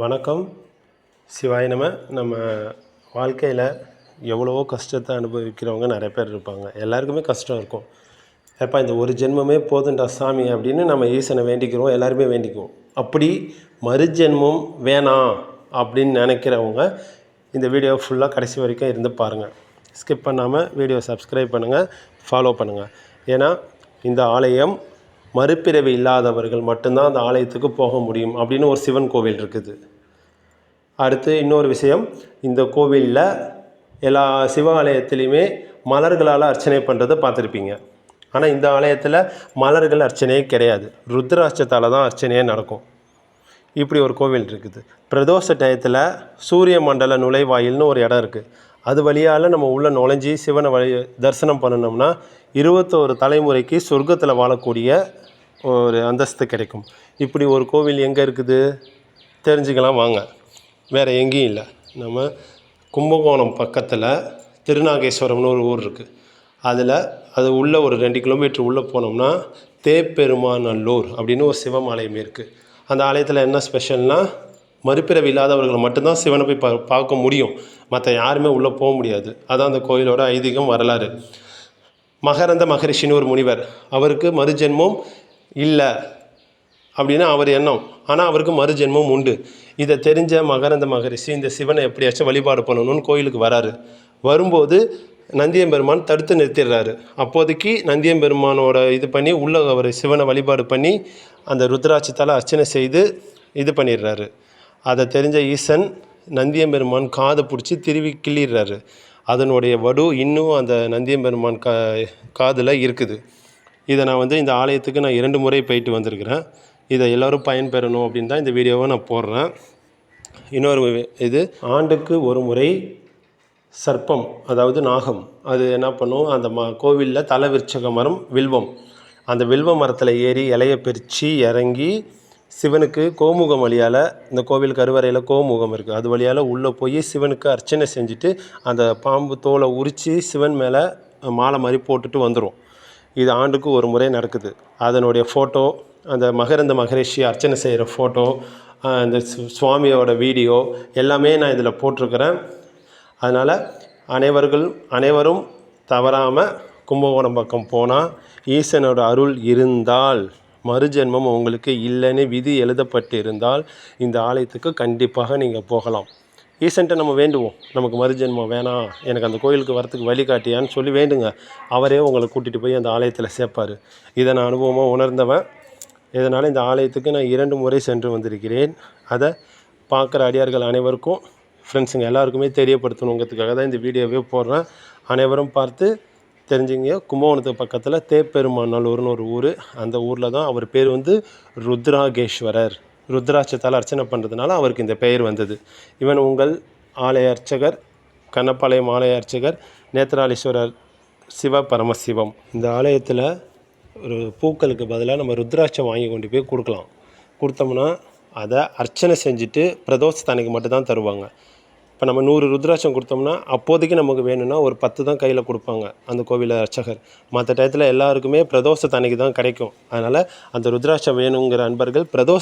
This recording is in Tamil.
வணக்கம். சிவாய் நம்ம நம்ம வாழ்க்கையில் எவ்வளவோ கஷ்டத்தை அனுபவிக்கிறவங்க நிறைய பேர் இருப்பாங்க. எல்லாருக்குமே கஷ்டம் இருக்கும். ஏப்பா இந்த ஒரு ஜென்மமே போதுண்டா சாமி அப்படின்னு நம்ம ஈசனை வேண்டிக்கிறோம் எல்லாருமே வேண்டிக்குவோம். அப்படி மறுஜென்மம் வேணாம் அப்படின்னு நினைக்கிறவங்க இந்த வீடியோ ஃபுல்லாக கடைசி வரைக்கும் இருந்து பாருங்கள் ஸ்கிப் பண்ணாமல் வீடியோ சப்ஸ்கிரைப் பண்ணுங்கள் ஃபாலோ பண்ணுங்கள் ஏன்னா இந்த ஆலயம் மறுபிறவி இல்லாதவர்கள் மட்டும்தான் அந்த ஆலயத்துக்கு போக முடியும் அப்படின்னு ஒரு சிவன் கோவில் இருக்குது. அடுத்து இன்னொரு விஷயம் இந்த கோவிலில் எல்லா சிவாலயத்துலேயுமே மலர்களால் அர்ச்சனை பண்ணுறதை பார்த்துருப்பீங்க. ஆனால் இந்த ஆலயத்தில் மலர்கள் அர்ச்சனையே கிடையாது. ருத்ராட்சத்தால் தான் அர்ச்சனையே நடக்கும். இப்படி ஒரு கோவில் இருக்குது. பிரதோஷ டயத்தில் சூரிய மண்டல நுழைவாயில்னு ஒரு இடம் இருக்குது அது வழியால் நம்ம உள்ளே நுழைஞ்சி சிவனை வழி தரிசனம் பண்ணணும்னா இருபத்தோரு தலைமுறைக்கு சொர்க்கத்தில் வாழக்கூடிய ஒரு அந்தஸ்து கிடைக்கும். இப்படி ஒரு கோவில் எங்கே இருக்குது? தெரிஞ்சுக்கலாம் வாங்க. வேறு எங்கேயும் இல்லை. நம்ம கும்பகோணம் பக்கத்தில் திருநாகேஸ்வரம்னு ஒரு ஊர் இருக்குது அதில் அது உள்ளே ஒரு ரெண்டு கிலோமீட்டர் உள்ளே போனோம்னா தேப்பெருமாநல்லூர் அப்படின்னு ஒரு சிவமாலயம் இருக்குது அந்த ஆலயத்தில் என்ன ஸ்பெஷல்னால் மறுபிறவி இல்லாதவர்கள் மட்டும்தான் சிவனை போய் பா பார்க்க முடியும். மற்ற யாருமே உள்ளே போக முடியாது. அதான் அந்த கோயிலோட ஐதீகம் வரலாறு. மகரந்த மகரிஷின்னு ஒரு முனிவர். அவருக்கு மறுஜென்மம் இல்லை அப்படின்னு அவர் எண்ணம். ஆனால் அவருக்கு மறுஜென்மம் உண்டு. இதை தெரிஞ்ச மகரந்த மகரிஷி இந்த சிவனை எப்படியாச்சும் வழிபாடு பண்ணணும்னு கோயிலுக்கு வராரு. வரும்போது நந்தியம்பெருமான் தடுத்து நிறுத்திடுறாரு. அப்போதைக்கு நந்தியம்பெருமானோட இது பண்ணி உள்ள அவர் சிவனை வழிபாடு பண்ணி அந்த ருத்ராட்சத்தால் அர்ச்சனை செய்து இது பண்ணிடுறாரு. அதை தெரிஞ்ச ஈசன் நந்தியம்பெருமான் காதை பிடிச்சி திருவி கிள்ளிடுறாரு. அதனுடைய வடு இன்னும் அந்த நந்தியம்பெருமான் கா காதில் இருக்குது. இதை நான் வந்து இந்த ஆலயத்துக்கு நான் இரண்டு முறை போயிட்டு வந்திருக்கிறேன். இதை எல்லோரும் பயன்பெறணும் அப்படின்னு தான் இந்த வீடியோவை நான் போடுறேன். இன்னொரு இது ஆண்டுக்கு ஒரு முறை சர்ப்பம் அதாவது நாகம். அது என்ன பண்ணும்? அந்த ம கோவிலில் தலைவிருச்சக மரம் வில்வம். அந்த வில்வ மரத்தில் ஏறி இலையை பிரித்து இறங்கி சிவனுக்கு கோமுகம் வழியால் இந்த கோவில் கருவறையில் கோமுகம் இருக்குது அது வழியால் உள்ளே போய் சிவனுக்கு அர்ச்சனை செஞ்சுட்டு அந்த பாம்பு தோலை உரித்து சிவன் மேலே மாலை மாதிரி போட்டுட்டு வந்துடும் இது ஆண்டுக்கு ஒரு முறை நடக்குது. அதனுடைய ஃபோட்டோ அந்த மகரந்த மகரிஷி அர்ச்சனை செய்கிற ஃபோட்டோ அந்த சு- சுவாமியோட வீடியோ எல்லாமே நான் இதில் போட்டிருக்கிறேன். அதனால் அனைவர்கள் அனைவரும் தவறாமல் கும்பகோணம் பக்கம் போனால் ஈசனோட அருள் இருந்தால் மறுஜென்மம் உங்களுக்கு இல்லைன்னு விதி எழுதப்பட்டு இருந்தால் இந்த ஆலயத்துக்கு கண்டிப்பாக நீங்கள் போகலாம். ஈசன்ட்டை நம்ம வேண்டுவோம். நமக்கு மறுஜென்மம் வேணாம் எனக்கு அந்த கோயிலுக்கு வரத்துக்கு வழிகாட்டியான்னு சொல்லி வேண்டுங்க. அவரே உங்களை கூட்டிகிட்டு போய் அந்த ஆலயத்தில் சேர்ப்பார். இதை நான் அனுபவமாக உணர்ந்தவன். இதனால் இந்த ஆலயத்துக்கு நான் இரண்டு முறை சென்று வந்திருக்கிறேன். அதை பார்க்குற அடியார்கள் அனைவருக்கும் ஃப்ரெண்ட்ஸுங்க எல்லாருக்குமே தெரியப்படுத்தணுங்கிறதுக்காக தான் இந்த வீடியோவே போடுறேன். அனைவரும் பார்த்து தெரிஞ்சுங்க. கும்பகோணத்துக்கு பக்கத்தில் தேப்பெருமாநல்லூர்னு ஒரு ஊர். அந்த ஊரில் தான் அவர் பேர் வந்து ருத்ராகேஸ்வரர். ருத்ராட்சத்தால் அர்ச்சனை பண்ணுறதுனால அவருக்கு இந்த பெயர் வந்தது. இவன் உங்கள் ஆலய அர்ச்சகர் கண்ணப்பாளையம் ஆலய அர்ச்சகர் நேத்ராலீஸ்வரர் சிவ பரமசிவம். இந்த ஆலயத்தில் ஒரு பூக்களுக்கு பதிலாக நம்ம ருத்ராட்சம் வாங்கி கொண்டு போய் கொடுக்கலாம். கொடுத்தோம்னா அதை அர்ச்சனை செஞ்சுட்டு பிரதோஷத்து அன்னைக்கு மட்டும்தான் தருவாங்க. இப்போ நம்ம நூறு ருத்ராட்சம் கொடுத்தோம்னா அப்போதைக்கு நமக்கு வேணும்னா ஒரு பத்து தான் கையில் கொடுப்பாங்க அந்த கோவிலில் அர்ச்சகர். மற்ற டயத்தில் எல்லாருக்குமே பிரதோஷத்து அன்னைக்கு தான் கிடைக்கும். அதனால் அந்த ருத்ராட்சம் வேணுங்கிற அன்பர்கள் பிரதோஷ